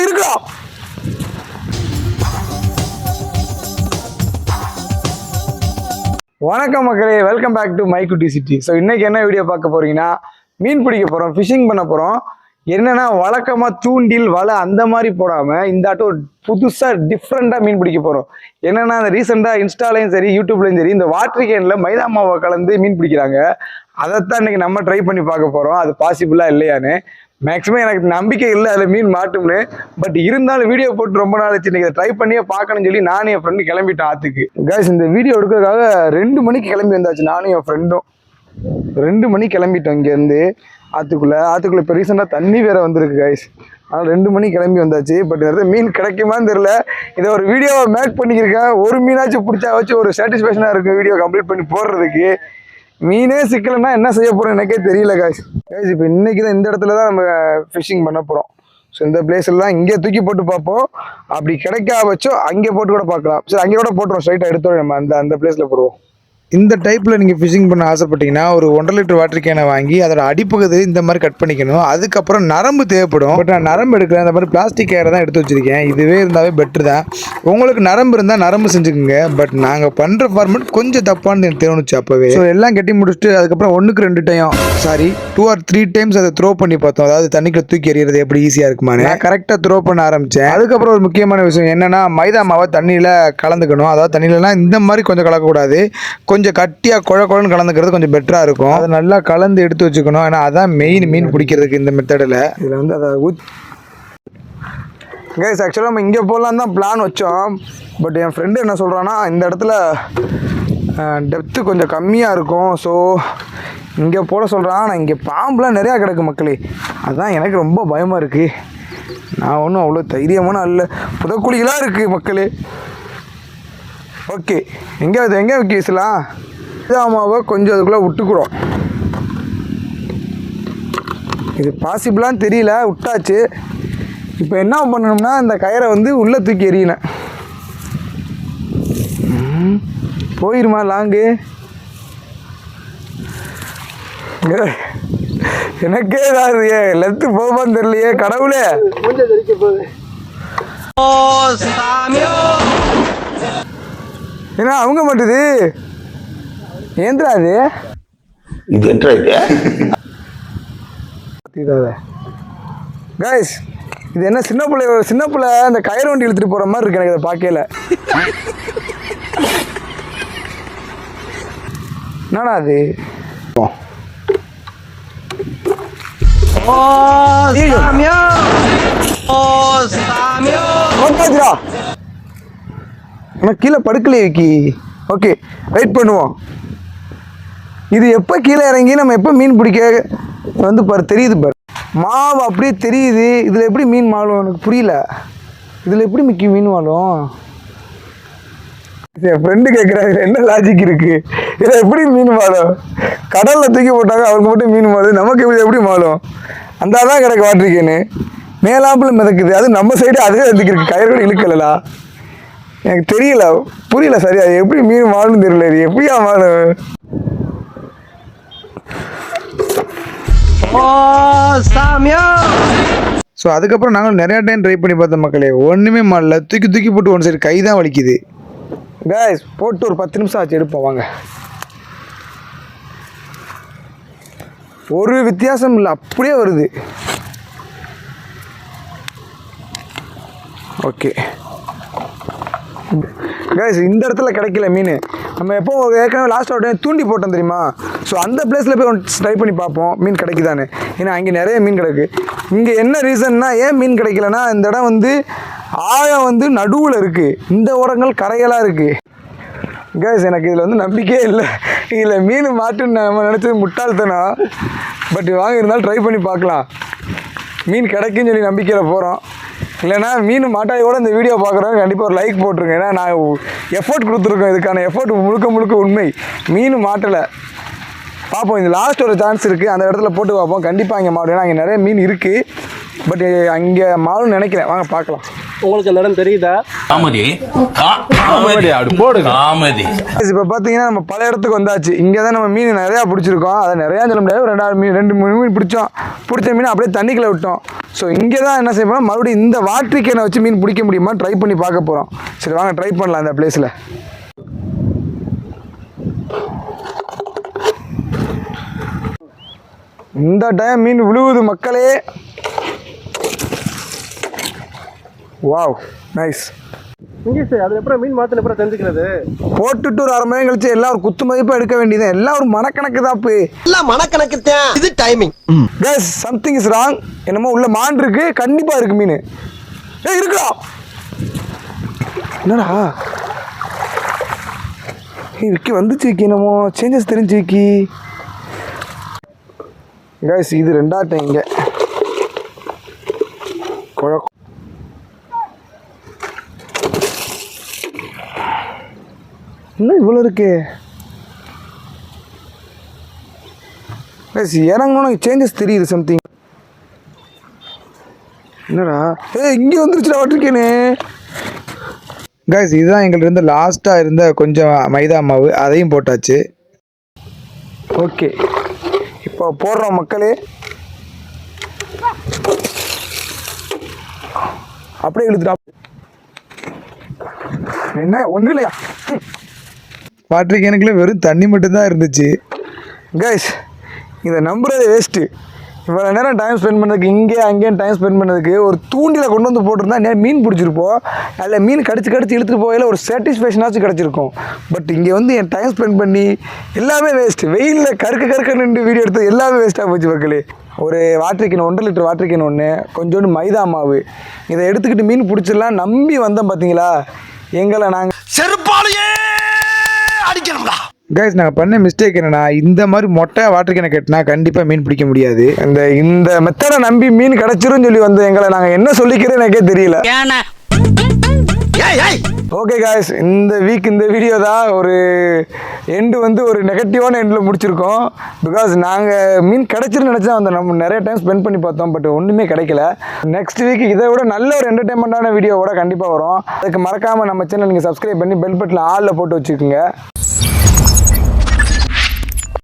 இருக்கா வணக்கம் மக்களே welcome back to the city so இன்றைக்கி என்ன வீடியோ பார்க்க போகிறீங்கன்னா மீன் பிடிக்க போகிறோம் ஃபிஷிங் பண்ண போகிறோம் என்னென்னா வழக்கமாக தூண்டில் வலை அந்த மாதிரி போடாமல் இந்த ஆட்டோ புதுசாக டிஃப்ரெண்ட்டாக மீன் பிடிக்க போகிறோம் என்னென்னா அந்த ரீசெண்டாக இன்ஸ்டாலையும் சரி யூடியூப்லையும் சரி இந்த வாட்டர் கேனில் மைதா மாவை கலந்து மீன் பிடிக்கிறாங்க. அதைத்தான் இன்றைக்கி நம்ம ட்ரை பண்ணி பார்க்க போகிறோம் அது பாசிபிளாக இல்லையான்னு. மேக்ஸிமம் எனக்கு நம்பிக்கை இல்லை அதில் மீன் மாட்டும்னு. பட் இருந்தாலும் வீடியோ போட்டு ரொம்ப நாள் ஆச்சு. இன்னைக்கு ட்ரை பண்ணியே பார்க்கணும்னு சொல்லி நானும் என் ஃப்ரெண்டு கிளம்பிட்டேன் ஆற்றுக்கு guys இந்த வீடியோ எடுக்கிறதுக்காக ரெண்டு மணிக்கு கிளம்பி வந்தாச்சு. நானும் என் ஃப்ரெண்டும் ரெண்டு மணிக்கு கிளம்பிட்டோம் இங்கேருந்து ஆற்றுக்குள்ளே ஆற்றுக்குள்ளே இப்போ ரீசெண்டாக தண்ணி வேறு வந்திருக்கு கைஸ் ஆனால் ரெண்டு மணிக்கு கிளம்பி வந்தாச்சு. பட் இந்த மீன் கிடைக்குமான்னு தெரியல. இதை ஒரு வீடியோவை மேக் பண்ணிக்கிருக்கேன் ஒரு மீனாச்சும் பிடிச்சா வச்சு ஒரு சாட்டிஸ்ஃபேக்ஷனாக இருக்கும் வீடியோ கம்ப்ளீட் பண்ணி போடுறதுக்கு. மீனே சிக்கலைன்னா என்ன செய்ய போகிறோம் எனக்கே தெரியல காய்ஸ் காய்ஸ் இப்போ இன்றைக்கி தான் இந்த இடத்துல தான் நம்ம ஃபிஷிங் பண்ண போகிறோம் ஸோ இந்த பிளேஸ்ல தான் இங்கே தூக்கி போட்டு பார்ப்போம். அப்படி கிடைக்கா வச்சோ அங்கே போட்டு கூட பார்க்கலாம். சரி அங்கே கூட போட்டுருவோம். ஸ்ட்ரைட்டாக எடுத்துடும் நம்ம அந்த அந்த பிளேஸில் போடுவோம். இந்த டைப்பில் நீங்கள் ஃபிஷிங் பண்ண ஆசைப்பட்டீங்கன்னா ஒரு ஒன்றரை லிட்டர் வாட்டர் கேனை வாங்கி அதோட அடிப்பகுதி இந்த மாதிரி கட் பண்ணிக்கணும். அதுக்கப்புறம் நரம்பு தேவைப்படும். பட் நான் நரம்பு எடுக்கிறேன் அந்த மாதிரி பிளாஸ்டிக் கேரை தான் எடுத்து வச்சிருக்கேன். இதுவே இருந்தாவே பெட்ரு தான். உங்களுக்கு நரம்பு இருந்தால் நரம்பு செஞ்சுக்கோங்க. பட் நாங்கள் பண்ணுற ஃபார்மெட் கொஞ்சம் தப்பானது எனக்கு தோணுச்சு அப்போவே. ஸோ எல்லாம் கட்டி முடிச்சுட்டு அதுக்கப்புறம் ஒன்றுக்கு ரெண்டு time sorry two or three times அதை த்ரோ பண்ணி பார்த்தோம். அதாவது தண்ணிக்குள்ள தூக்கி எறியறது எப்படி ஈஸியாக இருக்குமான்னு. நான் கரெக்டாக த்ரோ பண்ண ஆரம்பித்தேன் அதுக்கப்புறம் ஒரு முக்கியமான விஷயம் என்னன்னா மைதா மாவை தண்ணியில் கலந்துக்கணும். அதாவது தண்ணியிலலாம் இந்த மாதிரி கொஞ்சம் கலக்கக்கூடாது. கொஞ்சம் கொஞ்சம் கட்டியாக குழ குழன்னு கலந்துக்கிறது கொஞ்சம் பெட்டராக இருக்கும். அதை நல்லா கலந்து எடுத்து வச்சுக்கணும். ஏன்னா அதான் மெயின் மீன் பிடிக்கிறதுக்கு இந்த மெத்தடில் இதில் வந்து அதை ஊத் கைஸ் ஆக்சுவலாக நம்ம இங்கே போகலாம் தான் பிளான் வச்சோம். பட் என் ஃப்ரெண்டு என்ன சொல்கிறான்னா இந்த இடத்துல டெப்த்து கொஞ்சம் கம்மியாக இருக்கும். ஸோ இங்கே போட சொல்கிறான் ஆனால் இங்கே பாம்புலாம் நிறையா கிடக்கு மக்களே. அதுதான் எனக்கு ரொம்ப பயமாக இருக்குது நான் ஒன்றும் அவ்வளோ தைரியமான அல்ல. புதக்குழிகளாக இருக்குது மக்களே. ஓகே. எங்கே அது எங்கே வைக்கலாம் இதாமாவை கொஞ்சம் அதுக்குள்ளே விட்டுக்குறோம். இது பாசிபிளான்னு தெரியல விட்டாச்சு. இப்போ என்ன பண்ணணும்னா இந்த கயிறை வந்து உள்ளே தூக்கி எறியணும். ம், போயிருமா லாங்கு? எனக்கே ஏதாவது லெத்து போவான்னு தெரியலையே கடவுளே. ஏன்னா அவங்க மாட்டுது. ஏந்திரா அது? இது என்ன இது? கைஸ் இது என்ன சின்ன பிள்ளை சின்ன பிள்ளை அந்த கயிறு வண்டி இழுத்துட்டு போற மாதிரி இருக்கு எனக்கு இதை பார்க்கல என்னடா அது? ஓகேடா ஆனால் கீழே படுக்கலையே விக்கி. ஓகே வெயிட் பண்ணுவோம். இது எப்போ கீழே இறங்கி நம்ம எப்போ மீன் பிடிக்க வந்து பாரு தெரியுது பாரு. மாவு அப்படியே தெரியுது. இதில் எப்படி மீன் மாளும் எனக்கு புரியல. இதில் எப்படி மிக்கி மீன் வாழும் என் ஃப்ரெண்டு கேட்குறாரு என்ன லாஜிக் இருக்கு? இதில் எப்படி மீன் மாளும் கடலில் தூக்கி போட்டாங்க அவங்க மட்டும் மீன் மாளும் நமக்கு இது எப்படி மாறும் அந்த தான் கிடக்கு வாட்டிருக்கேன்னு. மேலாப்பில் மிதக்குது. அது நம்ம சைடு அதுவே வந்துக்கிருக்கு. கயிறு கூட எனக்கு தெரியல. புரியல சரியா? அது எப்படி மீன் மாளும் தெரியல இது? எப்படியா மாளும் ஸோ அதுக்கப்புறம் நாங்கள் நிறையா டைம் ட்ரை பண்ணி பார்த்தோம் மக்களே. ஒன்றுமே மாடல தூக்கி தூக்கி போட்டு ஒன் சைடு கை தான் வலிக்குது. கேஸ் போட்டு ஒரு பத்து நிமிஷம் ஆச்சு. எடுப்போம் வாங்க. ஒரு வித்தியாசம் இல்லை. அப்படியே வருது. ஓகே கைஸ் இந்த இடத்துல கிடைக்கல மீன். நம்ம எப்போ ஒரு ஏற்கனவே லாஸ்ட் உடனே தூண்டி போட்டோம் தெரியுமா? ஸோ அந்த பிளேஸில் போய் ட்ரை பண்ணி பார்ப்போம். மீன் கிடைக்குதான்னு. ஏன்னா அங்கே நிறைய மீன் கிடக்கு. இங்கே என்ன ரீசன்னா ஏன் மீன் கிடைக்கலன்னா இந்த இடம் வந்து ஆழம் வந்து நடுவில் இருக்குது இந்த உரங்கள் கரைகளாக இருக்குது கேஸ் எனக்கு இதில் வந்து நம்பிக்கையே இல்லை. இதில் மீன் மாட்டுன்னு நம்ம நினச்சது முட்டாள்தனம். பட் வாங்க இருந்தாலும் ட்ரை பண்ணி பார்க்கலாம். மீன் கிடைக்குன்னு சொல்லி நம்பிக்கையில் போகிறோம் இல்லைனா மீன் மாட்டாயோட இந்த வீடியோ பார்க்குறவங்க கண்டிப்பாக ஒரு லைக் போட்டுருங்க. ஏன்னா நான் எஃபோர்ட் கொடுத்துருக்கோம் இதுக்கான எஃபோர்ட் முழுக்க முழுக்க உண்மை. மீன் மாட்டலை. பார்ப்போம் இந்த லாஸ்ட் ஒரு சான்ஸ் இருக்குது அந்த இடத்துல போட்டு பார்ப்போம். கண்டிப்பாக இங்கே மாட்டோம் ஏன்னா அங்கே நிறைய மீன் இருக்குது பட் அங்கே மாலுன்னு நினைக்கிறேன். வாங்க பார்க்கலாம். உங்களுக்கு அந்த இடம் தெரியுதா? காமெடி காமெடி அப்படி போடுங்க. காமெடி இப்போ பார்த்தீங்கன்னா நம்ம பல இடத்துக்கு வந்தாச்சு. இங்கே தான் நம்ம மீன் நிறையா பிடிச்சிருக்கோம். அதை நிறையா சொல்ல முடியாது. ஒரு ரெண்டாயிரம் மீன் ரெண்டு மூணு மீன் பிடிச்சோம். பிடிச்ச மீன் அப்படியே தண்ணிக்குள்ளே விட்டோம். ஸோ இங்கே தான் என்ன செய்ய போறோம் மறுபடியும் இந்த வாட்டர் கேனை வச்சு மீன் பிடிக்க முடியுமா ட்ரை பண்ணி பார்க்க போகிறோம் சரி வாங்க ட்ரை பண்ணலாம் இந்த பிளேஸில் இந்த டைம் மீன் விழுவுது மக்களே. வாவ் நைஸ் இங்கே சார் அது எப்படி மீன் மாத்தின அப்புறம் தெரிஞ்சுக்கிறது? போட்டுட்டு ஒரு அரை மணி நேரம் கழிச்சு எல்லாம் ஒரு குத்து மதிப்பாக எடுக்க வேண்டியது எல்லாம் ஒரு மனக்கணக்கு தாப்பு எல்லாம் மனக்கணக்கு தான். இது timing case something is wrong என்னமோ உள்ள மான் இருக்கு. கண்டிப்பா இருக்கு மீன். ஏய் இருக்குடா. என்னடா? ஏய் விக்கி வந்துச்சு விக்கி என்னமோ. சேஞ்சஸ் தெரிஞ்சு விக்கி. கேஸ் இது ரெண்டாட்டம் இங்க குழ- என்ன இவ்வளோ இருக்கு? கேஸ் இறங்கணும் சேஞ்சஸ் தெரியுது சம்திங் என்னடா? ஏய் இங்கே வந்துருச்சுடா வட்டிருக்கேனே கைஸ் இதுதான் எங்கள்ட்ட இருந்த லாஸ்ட்டாக இருந்த கொஞ்சம் மைதா மாவு அதையும் போட்டாச்சு. ஓகே இப்போ போடுறோம் மக்களே. அப்படியே இழுத்துடா. என்ன? ஒன்றும் இல்லையா? வாட்டர் கேனுக்குள்ள வெறும் தண்ணி மட்டும்தான் இருந்துச்சு. கைஸ் இதை நம்புறது வேஸ்ட்டு இவ்வளோ நேரம் டைம் ஸ்பெண்ட் பண்ணதுக்கு இங்கே அங்கேயும் டைம் ஸ்பெண்ட் பண்ணதுக்கு ஒரு தூண்டில கொண்டு வந்து போட்டிருந்தா நேரம் மீன் பிடிச்சிருப்போம். அதில் மீன் கடிச்சு கடிச்சு இழுத்துட்டு போகையில் ஒரு சாட்டிஸ்ஃபேக்ஷனாச்சும் கிடச்சிருக்கும். பட் இங்கே வந்து என் டைம் ஸ்பெண்ட் பண்ணி எல்லாமே வேஸ்ட்டு வெயிலில் கருக்க கருக்க நின்று வீடியோ எடுத்து எல்லாமே வேஸ்ட்டாக போச்சு மக்களே. ஒரு வாட்டர் கேன் ஒன்றரை லிட்டர் வாட்டர் கேன் ஒன்று கொஞ்சோண்டு மைதா மாவு. இதை எடுத்துக்கிட்டு மீன் பிடிச்சிடலாம் நம்பி வந்தோம் பார்த்தீங்களா? எங்களை நாங்கள் செருப்பாலேயே அடிக்கணும்டா. கைஸ் நாங்கள் பண்ண மிஸ்டேக் என்னன்னா இந்த மாதிரி மொட்டை வாட்டர் கேனை கட்டினா கண்டிப்பாக மீன் பிடிக்க முடியாது. இந்த இந்த மெத்தடை நம்பி மீன் கிடச்சிரும்னு சொல்லி வந்து எங்களை நாங்கள் என்ன சொல்லிக்கிறோம் எனக்கே தெரியல. ஏய் ஏய். ஓகே காய்ஸ் இந்த வீக் இந்த வீடியோ தான் ஒரு எண்டு வந்து ஒரு நெகட்டிவான எண்டில் முடிச்சிருக்கோம். பிகாஸ் நாங்கள் மீன் கிடச்சிருன்னு நினச்சா அந்த நம்ம நிறைய டைம் ஸ்பெண்ட் பண்ணி பார்த்தோம் பட் ஒன்றுமே கிடைக்கல. நெக்ஸ்ட் வீக் இதை விட நல்ல ஒரு என்டர்டைன்மெண்ட்டான வீடியோவோட கண்டிப்பாக வரும். அதுக்கு மறக்காமல் நம்ம சேனல் நீங்கள் சப்ஸ்கிரைப் பண்ணி பெல் பட்டில் ஆளில் போட்டு வச்சுக்கோங்க.